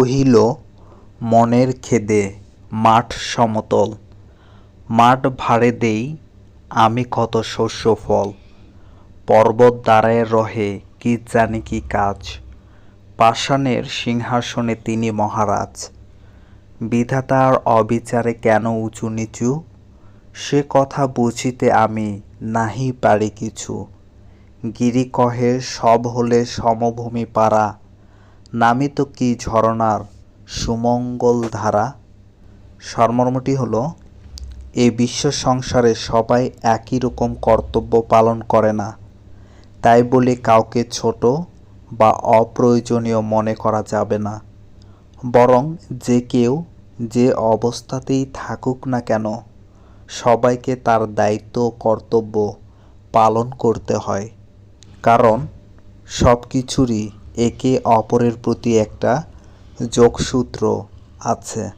কহিল, মনের খেদে মাঠ সমতল, মাঠ ভাড়ে দেই আমি কত শস্য ফল, পর্বত দ্বারায় রহে কি জানি কি কাজ, পাষাণের সিংহাসনে তিনি মহারাজ, বিধাতার অবিচারে কেন উঁচু নিচু, সে কথা বুঝিতে আমি নাহি পারি কিছু গিরি কহে সব হলে সমভূমি পারা নামিত কি ঝরনার সুমঙ্গল ধারা সারমর্মটি হলো, এ বিশ্ব সংসারে সবাই একই রকম কর্তব্য পালন করে না। তাই বলে কাউকে ছোট বা অপ্রয়োজনীয় মনে করা যাবে না। বরং যে কেউ যে অবস্থাতেই থাকুক না কেন, সবাইকে তার দায়িত্ব কর্তব্য পালন করতে হয়। কারণ সব কিছুরই একে অপরের প্রতি একটা যোগসূত্র আছে।